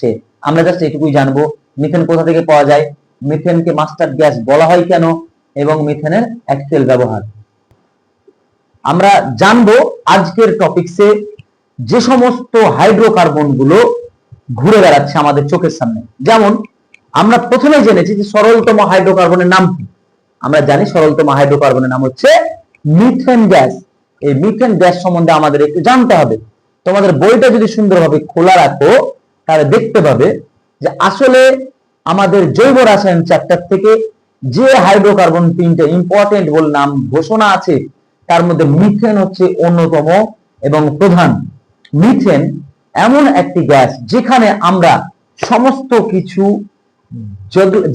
সে আমরা জাস্ট এটুকুই জানব মিথেন কোথা থেকে পাওয়া যায়? মিথেনকে মাস্টার গ্যাস বলা হয় কেন? এবং মিথেনের অ্যাকচুয়াল ব্যবহার। আমরা জানব আজকের টপিকসে যে সমস্ত হাইড্রোকার্বনগুলো ঘুরে বেড়াচ্ছে আমাদের চোখের সামনে। যেমন, আমরা প্রথমে জেনেছি যে সরলতম হাইড্রোকার্বনের নাম কি? আমরা জানি সরলতম হাইড্রোকার্বনের নাম হচ্ছে মিথেন গ্যাস এই মিথেন গ্যাস সম্বন্ধে আমাদের একটু জানতে হবে। তোমাদের বইটা যদি সুন্দরভাবে খোলা রাখো তাহলে দেখতে পাবে যে আসলে আমাদের জৈব রাসায়ন চ্যাপ্টার থেকে যে হাইড্রোকার্বন তিনটে ইম্পর্টেন্ট বলে নাম ঘোষণা আছে, তার মধ্যে মিথেন হচ্ছে অন্যতম এবং প্রধান। মিথেন এমন একটি গ্যাস যেখানে আমরা সমস্ত কিছু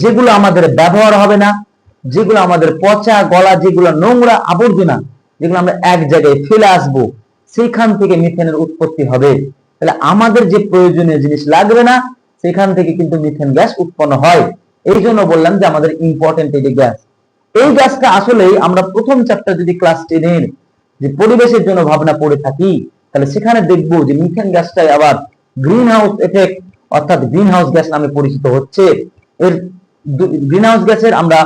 যেগুলো আমাদের ব্যবহার হবে না, যেগুলো আমাদের পচা গলা, যেগুলো নোংরা আবর্জনা, যেগুলো আমরা এক জায়গায় ফেলে আসব সেখান থেকে মিথেনের উৎপত্তি হবে। তাহলে আমাদের যে প্রয়োজনীয় জিনিস লাগবে না, সেখান থেকে কিন্তু মিথেন গ্যাস উৎপন্ন হয়। এই জন্য বললাম যে আমাদের ইম্পর্টেন্ট এই গ্যাস এই গ্যাসটা আসলেই আমরা প্রথম চ্যাপ্টার যদি ক্লাস টেনের যে পরিবেশের জন্য ভাবনা পড়ে থাকি, তাহলে সেখানে দেখব যে মিথেন গ্যাসটাই আবার গ্রিন হাউস এফেক্ট অর্থাৎ গ্রিন হাউস গ্যাস নামে পরিচিত হচ্ছে। এর গ্রিন হাউস গ্যাসের আমরা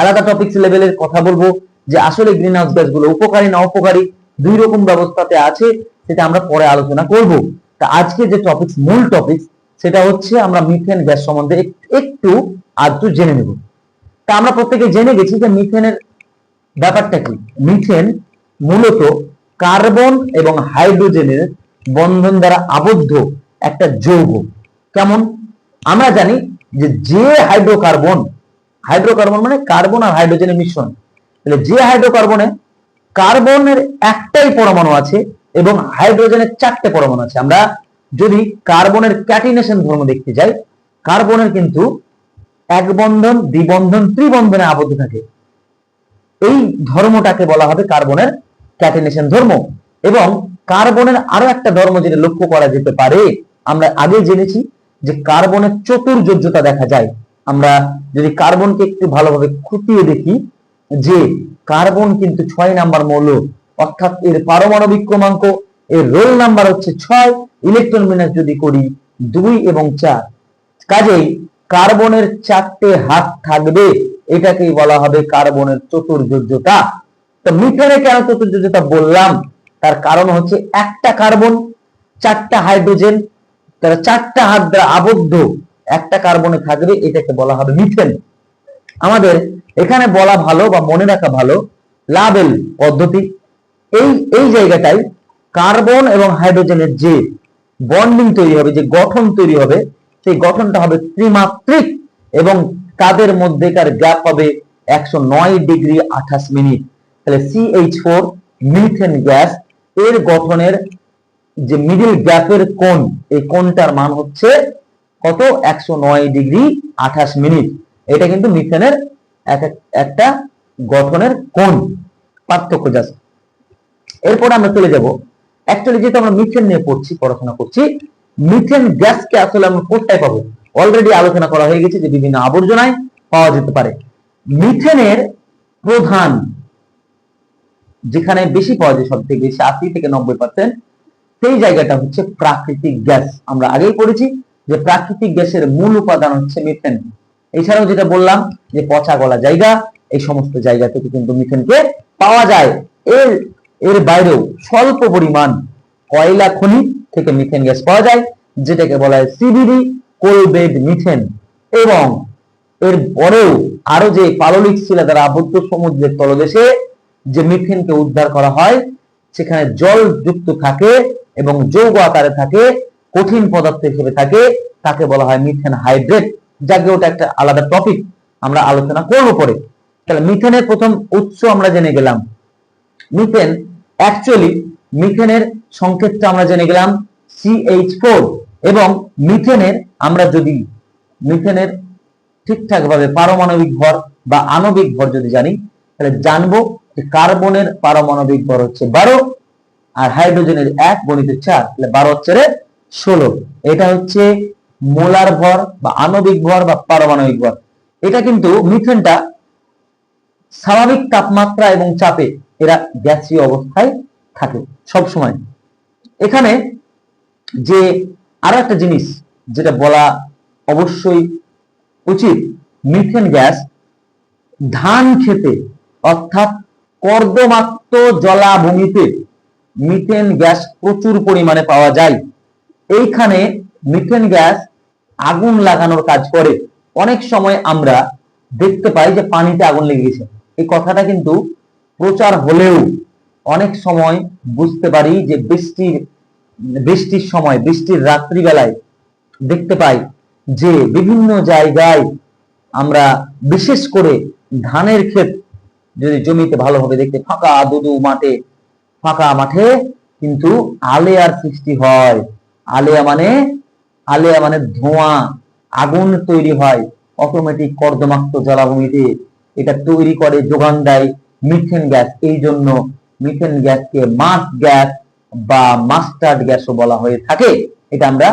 আলাদা টপিক্স লেভেলের কথা বলব যে আসলে গ্রিন হাউস গ্যাসগুলো উপকারী না অপকারী, দুই রকম ব্যবস্থাতে আছে। সেটা আমরা পরে আলোচনা করব। তা আজকে যে টপিক মূল টপিক সেটা হচ্ছে আমরা মিথেন গ্যাস সম্বন্ধে একটু আধটু জেনে নেব। তা আমরা প্রত্যেকে জেনে গেছি যে মিথেনের ব্যাপারটা কি? মিথেন মূলত কার্বন এবং হাইড্রোজেনের বন্ধন দ্বারা আবদ্ধ একটা যৌগ। কেমন? আমরা জানি যে যে হাইড্রোকার্বন হাইড্রোকার্বন মানে কার্বন আর হাইড্রোজেনের মিশ্রণ। তাহলে যে হাইড্রোকার্বনে কার্বনের একটাই পরমাণু আছে এবং হাইড্রোজেনের চারটে পরমাণু আছে। আমরা যদি কার্বনের ক্যাটিনেশন ধর্ম দেখতে যাই, কার্বনের কিন্তু এক বন্ধন, দ্বিবন্ধন, ত্রিবন্ধনে আবদ্ধ থাকে। এই ধর্মটাকে বলা হবে কার্বনের ক্যাটিনেশন ধর্ম। এবং কার্বনের আরও একটা ধর্ম যেটা লক্ষ্য করা যেতে পারে, আমরা আগে জেনেছি যে কার্বনের চতুর্যোজ্যতা দেখা যায়। আমরা যদি কার্বনকে একটু ভালোভাবে খুঁটিয়ে দেখি, যে কার্বন কিন্তু ছয় নাম্বার মৌল অর্থাৎ এর পারমাণবিক ক্রমাঙ্ক, এর রোল নাম্বার হচ্ছে ছয়, ইলেকট্রন বিন্যাস যদি করি দুই এবং চার। কাজেই কার্বনের চারটে হাত থাকবে এটাকেই বলা হবে কার্বনের চতুর্যোজ্যতা তো মিথেনে কেন চতুর্যোজ্যতা বললাম? তার কারণ হচ্ছে একটা কার্বন, চারটা হাইড্রোজেন, তারা চারটা হাত দ্বারা আবদ্ধ একটা কার্বনে থাকবে, এটাকে বলা হবে মিথেন। আমাদের এখানে বলা ভালো বা মনে রাখা ভালো, লাবেল পদ্ধতি। এই এই জায়গাটায় কার্বন এবং হাইড্রোজেনের যে বন্ডিং তৈরি হবে, যে গঠন তৈরি হবে, সেই গঠনটা হবে ত্রিমাত্রিক এবং তাদের মধ্যেকার গ্যাপ হবে একশো নয় ডিগ্রি আঠাশ মিনিট। তাহলে সিএইচ ফোর মিথেন গ্যাস, এর গঠনের যে মিডিল গ্যাপের কোণ, এই কোণটার মান হচ্ছে কত? একশো নয় ডিগ্রি আঠাশ মিনিট। এটা কিন্তু মিথেনের এক এক- একটা গঠনের কোণ। পার্থক্য জাস্ট। এরপর আমরা চলে যাব। অ্যাকচুয়ালি যেহেতু আমরা মিথেন নিয়ে পড়ছি, পড়াশোনা করছি মিথেন গ্যাসকে আসলে আমরা কোথায় পাবো অলরেডি আলোচনা করা হয়ে গেছে যে বিভিন্ন আবর্জনায় পাওয়া যেতে পারে। মিথেনের প্রধান, যেখানে বেশি পাওয়া যায় সব থেকে বেশি আশি থেকে নব্বই পার্সেন্ট সেই জায়গাটা হচ্ছে প্রাকৃতিক গ্যাস আমরা আগেই পড়েছি যে প্রাকৃতিক গ্যাসের মূল উপাদান হচ্ছে মিথেন এছাড়াও যেটা বললাম যে পচা গলা জায়গা, এই সমস্ত জায়গা থেকে কিন্তু মিথেনকে পাওয়া যায়। এর এর বাইরেও স্বল্প পরিমাণ কয়লা খনি থেকে মিথেন গ্যাস পাওয়া যায়, যেটাকে বলা হয় সিবিডি কোলবেড মিথেন এবং এর পরেও আরও যে পাললিক শিলা দ্বারা আবদ্ধ সমুদ্রের তলদেশে যে মিথেনকে উদ্ধার করা হয়, সেখানে জল যুক্ত থাকে এবং যৌগ আকারে থাকে, কঠিন পদার্থ হিসেবে থাকে, তাকে বলা হয় মিথেন হাইড্রেট যাকে ওটা একটা আলাদা টপিক আমরা আলোচনা করব পরে। তাহলে মিথেনের প্রথম উৎস আমরা জেনে গেলাম। মিথেন অ্যাকচুয়ালি মিথেনের সংকেতটা আমরা জেনে গেলাম সিএইচ ফোর এবং মিথেনের আমরা যদি, মিথেনের ঠিকঠাক ভাবে পারমাণবিক ভর বা আণবিক ভর যদি জানি, তাহলে জানব যে কার্বনের পারমাণবিক ভর হচ্ছে বারো আর হাইড্রোজেনের এক গণিত চার, তাহলে বারো হচ্ছে ষোলো। এটা হচ্ছে মোলার ভর বা আণবিক ভর বা পারমাণবিক ভর। এটা কিন্তু মিথেনটা স্বাভাবিক তাপমাত্রা এবং চাপে এরা গ্যাসীয় অবস্থায় থাকে সব সময় এখানে যে আরও একটা জিনিস যেটা বলা অবশ্যই উচিত মিথেন গ্যাস ধান খেতে অর্থাৎ কর্দমাক্ত জলাভূমিতে মিথেন গ্যাস প্রচুর পরিমাণে পাওয়া যায়। এইখানে মিথেন গ্যাস আগুন লাগানোর কাজ করে। অনেক সময় আমরা দেখতে পাই যে পানিতে আগুন লেগে গেছে। এই কথাটা কিন্তু প্রচার হলেও অনেক সময় বুঝতে পারি যে বৃষ্টির বৃষ্টির সময়, বৃষ্টির রাত্রিবেলায় দেখতে পাই যে বিভিন্ন জায়গায় আমরা বিশেষ করে ধানের ক্ষেত যদি জমিতে ভালোভাবে দেখতে ফাঁকা দুদু মাঠে, ফাঁকা মাঠে কিন্তু আলেয়ার সৃষ্টি হয়। আলেয়া মানে আলেয়া মানে ধোঁয়া, আগুন তৈরি হয় অটোমেটিক কর্দমাক্ত জলাভূমিতে এটা তৈরি করে, যোগান দেয় মিথেন গ্যাস এই জন্য মিথেন গ্যাসকে মাস গ্যাস বা মাস্টার্ড গ্যাসও বলা হয়ে থাকে। এটা আমরা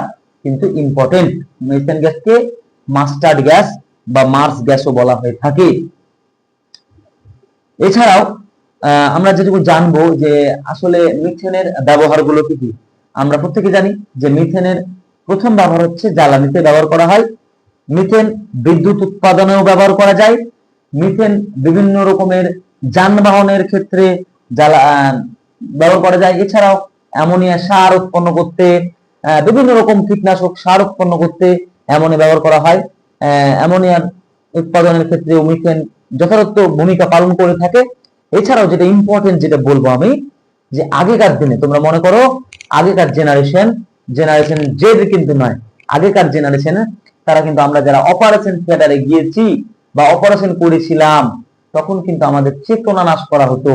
কিন্তু ইম্পর্টেন্ট মিথেন গ্যাসকে মাস্টার্ড গ্যাস বা মার্স গ্যাসও বলা হয়ে থাকে। এছাড়াও আমরা যেটুকু জানব যে আসলে মিথেনের ব্যবহারগুলো কি কি? আমরা প্রত্যেকে জানি যে মিথেনের প্রথম ব্যবহার হচ্ছে জ্বালানিতে ব্যবহার করা হয়। মিথেন বিদ্যুৎ উৎপাদনেও ব্যবহার করা যায়। মিথেন বিভিন্ন রকমের যানবাহনের ক্ষেত্রে জ্বালা ব্যবহার করা যায়। এছাড়াও অ্যামোনিয়া সার উৎপন্ন করতে বিভিন্ন রকম কীটনাশক সার উৎপন্ন করতে অ্যামোনিয়া ব্যবহার করা হয়। অ্যামোনিয়ার উৎপাদনের ক্ষেত্রে মিথেন যথাযথ ভূমিকা পালন করে থাকে। এছাড়াও যেটা ইম্পর্টেন্ট যেটা বলব আমি, যে আগেকার দিনে তোমরা মনে করো, আগেকার জেনারেশন জেনারেশন জেড কিন্তু নয়, আগেকার জেনারেশনে তারা কিন্তু আমরা যারা অপারেশন থিয়েটারে গিয়েছি বা অপারেশন করেছিলাম তখন কিন্তু আমাদের চেতনা নাশ করা হতো।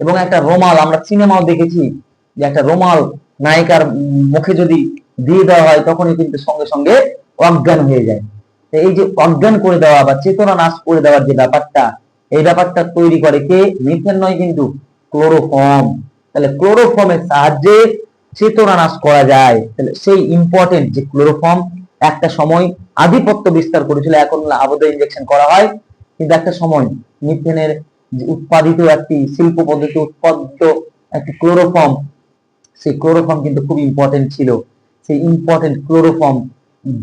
এবং একটা রোমাল, আমরা সিনেমাও দেখেছি যে একটা রোমাল নায়িকার মুখে যদি দিয়ে দেওয়া হয়, তখনই কিন্তু সঙ্গে সঙ্গে অজ্ঞান হয়ে যায়। তো এই যে অজ্ঞান করে দেওয়া বা চেতনা নাশ করে দেওয়ার যে ব্যাপারটা, এই ব্যাপারটা তৈরি করে কে? মিথেন নয় কিন্তু ক্লোরোফর্ম। তাহলে ক্লোরোফর্মের সাহায্যে চেতনা নাশ করা যায়। তাহলে সেই ইম্পর্টেন্ট যে ক্লোরোফর্ম একটা সময় আধিপত্য বিস্তার করেছিল। এখন আবদ্ধ ইনজেকশন করা হয়। কিন্তু একটা সময় মিথেনের উৎপাদিত একটি শিল্প পদ্ধতি, উৎপাদিত একটি ক্লোরোফর্ম সেই ক্লোরোফর্ম কিন্তু খুব ইম্পর্টেন্ট ছিল। সেই ইম্পর্টেন্ট ক্লোরোফর্ম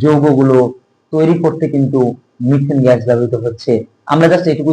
যৌগগুলো তৈরি করতে কিন্তু মিথেন গ্যাস ব্যবহৃত হচ্ছে। আমরা জাস্ট এটুকু